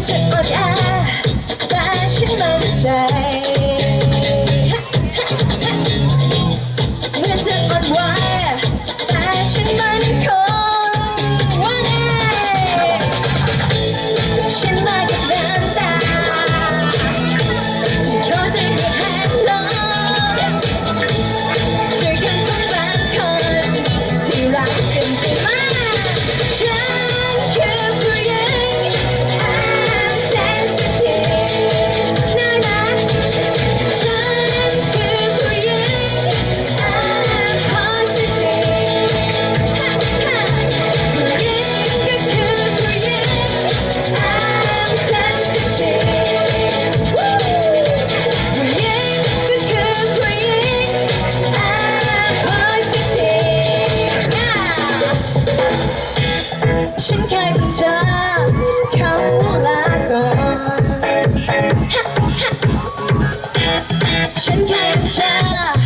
멈출 거야. 다시 멈춰 She can't.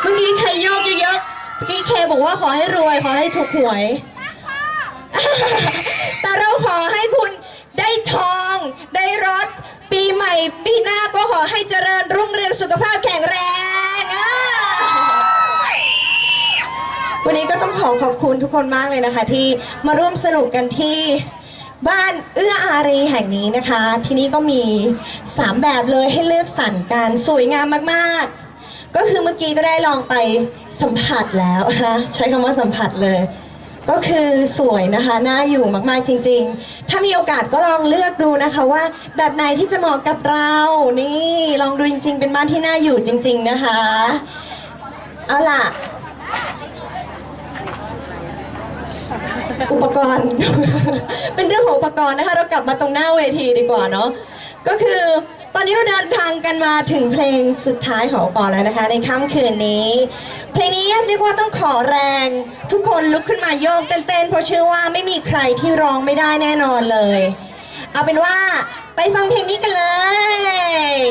เมื่อกี้ใครโยกเยอะๆเมื่อกี้เคบอกว่าขอให้รวยขอให้ถูกหวย แต่เราขอให้คุณได้ทอง ได้รถ ปีใหม่ ปีหน้าก็ขอให้เจริญรุ่งเรืองสุขภาพแข็งแรงอะวันนี้ก็ต้องขอขอบคุณทุกคนมากเลยนะคะ ที่มาร่วมสนุกกันที่บ้านเอื้ออารีแห่งนี้นะคะ ที่นี่ก็มี 3 แบบเลยให้เลือกสรรกันสวยงามมากๆ ก็คือเมื่อกี้ก็ได้ลองไปสัมผัสแล้วนะคะใช้คำว่าสัมผัสเลย ก็คือสวยนะคะน่าอยู่มากๆจริง ๆ ถ้ามีโอกาสก็ลองเลือกดูนะคะว่า แบบไหนที่จะเหมาะกับเรานี่ลองดูจริง ๆ เป็นบ้านที่น่าอยู่จริง ๆนะคะ เอาล่ะ อุปกรณ์ เป็นเรื่องของอุปกรณ์นะคะ เรากลับมาตรงหน้าเวทีดีกว่าเนาะ ก็คือตอนนี้เราเดินทางกันมาถึงเพลงสุดท้ายของปอแล้วนะคะ ในค่ำคืนนี้ เพลงนี้เรียกว่าต้องขอแรงทุกคนลุกขึ้นมาโยกเต้นๆเพราะเชื่อว่าไม่มีใครที่ร้องไม่ได้แน่นอนเลย เอาเป็นว่าไปฟังเพลงนี้กันเลย